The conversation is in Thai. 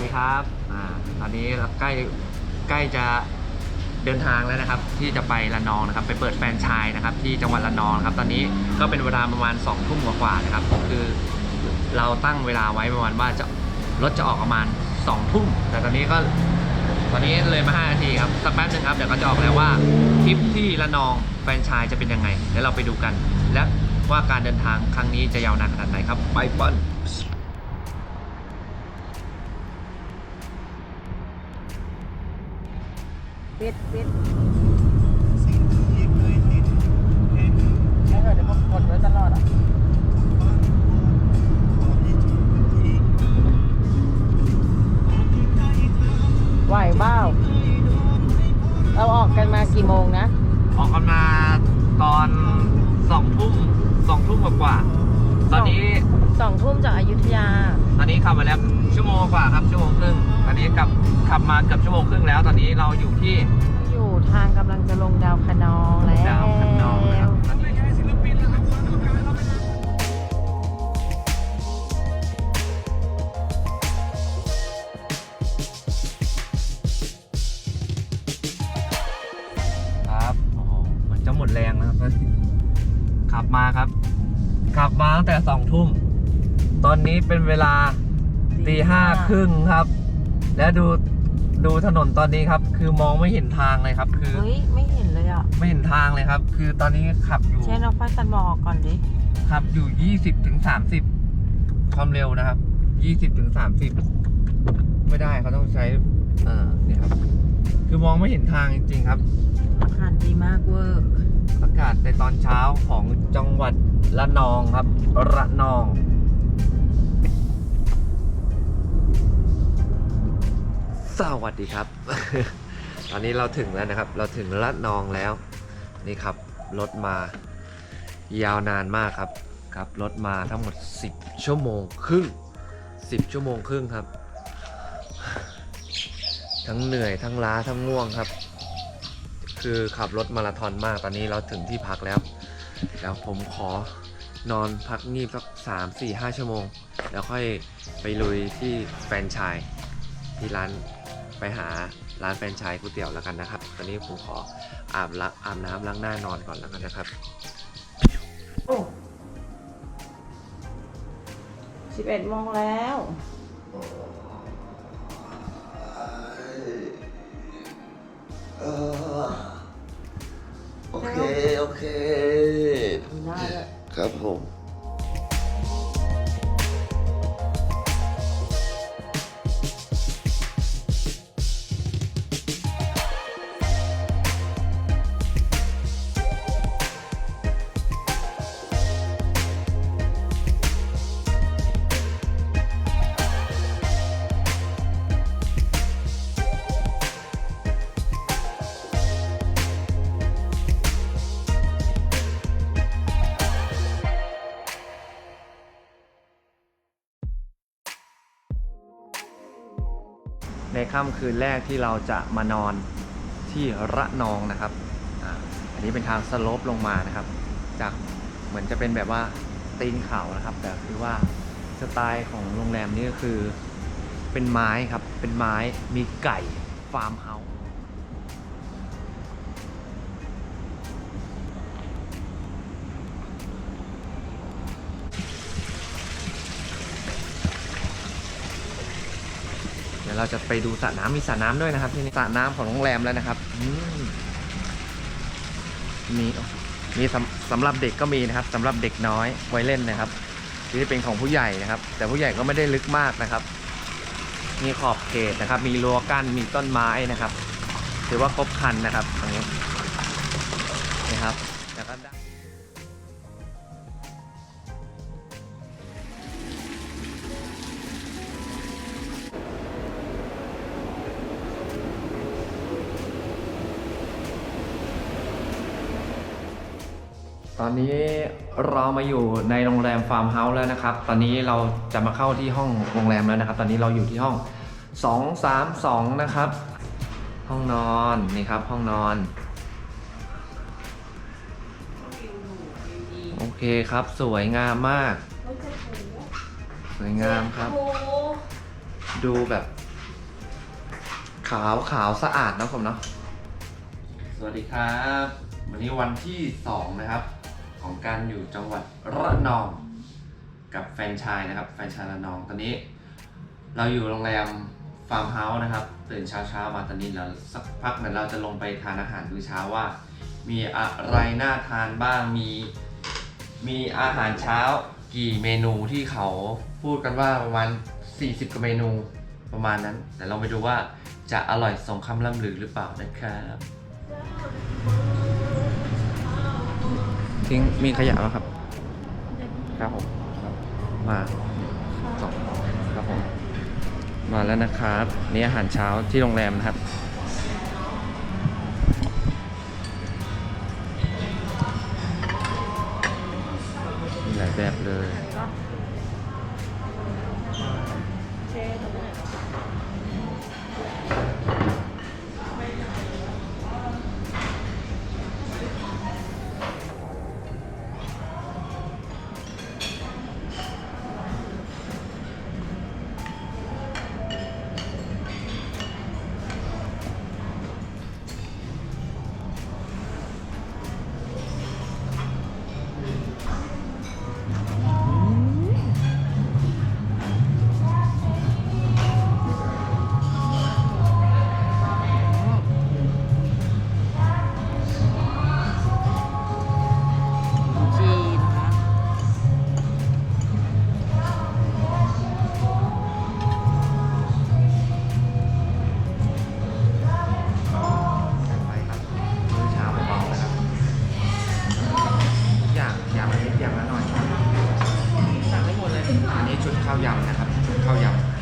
ดีครับอ่าตอนนี้เราใกล้ใกล้จะเดินทางแล้วนะครับ ที่จะไประนองนะครับ ไปเปิดแฟรนไชส์นะครับ ที่จังหวัดระนองนะครับ ตอนนี้ก็เป็นเวลาประมาณ2องทุ่มกว่าๆนะครับ คือเราตั้งเวลาไว้ประมาณว่าจะรถจะออกประมาณ2องทุ่มแต่ตอนนี้ก็ตอนนี้เลยมา5นาทีครับสักแป๊บหนึงครับเดี๋ยวก็จะออกแล้วว่าทริปที่ระนองแฟรนไชส์จะเป็นยังไงเดี๋ยวเราไปดูกัน และว่าการเดินทางครั้งนี้จะยาวนานขนาดไหนครับไปปัน ปิดปิดไม่เถอะเดี๋ยวผมกดไว้ตลอดอะไหวเบ้าเราออกกันมากี่โมงนะ ออกกันมาตอนสองทุ่มสองทุ่มกว่าๆตอนนี้ สองทุ่มจากอายุทยาตอ นนี้ขับมาแล้วชั่วโมงกว่าครับชั่วโมงครึ่งตอนนี้กลับขับมาเกือบชั่วโมงครึ่งแล้ว ตอนนี้เราอยู่ที่อยู่ทางกำลังจะลงดาวคะนองแล้วดาวคันนองนะครับตอนนี้ครับโอ้โหเหมือนจะหมดแรงนะครับขับมาครับ ขับมาตั้งแต่สองทุ่มตอนนี้เป็นเวลา ตีห้าครึ่งครับ และดูดูถนนตอนนี้ครับ คือมองไม่เห็นทางเลยครับ คือ เฮ้ย ไม่เห็นเลยอะ ไม่เห็นทางเลยครับ คือตอนนี้ขับอยู่เช่นเอาไฟตันบอกก่อนดิ ขับอยู่20ถึง30ความเร็วนะครับ20ถึง30ไม่ได้เขาต้องใช้เอ่อนี่ครับ คือมองไม่เห็นทางจริง ๆ ครับอากาศดีมากเวอร์อากาศในตอนเช้าของจังหวัดระนองครับระนอง สวัสดีครับ ตอนนี้เราถึงแล้วนะครับ เราถึงระนองแล้ว นี่ครับ รถมายาวนานมากครับครับ รถมาทั้งหมด 10 ชั่วโมงครึ่ง 10 ชั่วโมงครึ่งครับ ทั้งเหนื่อยทั้งล้าทั้งง่วงครับ คือขับรถมาราธอนมาก ตอนนี้เราถึงที่พักแล้ว เดี๋ยวผมขอนอนพักงีบสักสามสี่ห้าชั่วโมง แล้วค่อยไปลุยที่แฟนชส์ที่ร้าน ไปหาร้านแฟรนไชส์ก๋วยเตี๋ยวแล้วกันนะครับ ตอนนี้ผมขออาบละอาบน้ำล้างหน้านอนก่อนแล้วกันนะครับสิบเอ็ดโมงแล้วเออโอเค โอเคได้เลยครับผม ค่ำคืนแรกที่เราจะมานอนที่ระนองนะครับออันนี้เป็นทางสโลปลงมานะครับ จากเหมือนจะเป็นแบบว่าตีนเขานะครับ แต่คือว่าสไตล์ของโรงแรมนี้ก็คือเป็นไม้ครับ เป็นไม้มีไก่ฟาร์มเฮาส์ เราจะไปดูสระน้ำมีสระน้ำด้วยนะครับที่นี่สระน้ำของโรงแรมแล้วนะครับอืมมีมีสำสำหรับเด็กก็มีนะครับสำหรับเด็กน้อยไว้เล่นนะครับที่เป็นของผู้ใหญ่นะครับ แต่ผู้ใหญ่ก็ไม่ได้ลึกมากนะครับ มีขอบเขตนะครับ มีรั้วกั้นมีต้นไม้นะครับถือว่าครบครันนะครับตรงนี้นะครับ ตอนนี้เรามาอยู่ในโรงแรมฟาร์มเฮาส์แล้วนะครับ ตอนนี้เราจะมาเข้าที่ห้องโรงแรมแล้วนะครับ ตอนนี้เราอยู่ที่ห้อง 232 นะครับ ห้องนอนนี่ครับห้องนอน โอเคครับสวยงามมาก สวยงามครับ ดูแบบ ขาวขาวสะอาดนะผมเนาะสวัสดีครับ วันนี้วันที่ 2 นะครับ ของการอยู่จังหวัดระนอง กับแฟนชายนะครับ แฟนชายระนองตอนนี้ เราอยู่โรงแรมฟาร์มเฮาส์นะครับ ตื่นเช้าเช้าๆมาตอนนี้เราสักพักเดี๋ยเราจะลงไปทานอาหารมื้อเช้าว่า มีอะไรน่าทานบ้างมีมีอาหารเช้ากี่เมนูที่เขาพูดกันว่าประมาณ 40กว่าเมนูประมาณนั้น แต่เราไปดูว่าจะอร่อยสมคำล่ำลือหรือเปล่านะครับ ทิ้งมีขยะไหมครับ ครับผมครับมาสองครับผมมาแล้วนะครับ นี่อาหารเช้าที่โรงแรมนะครับ ชุดข้าวยำนะครับชุดข้าวยำ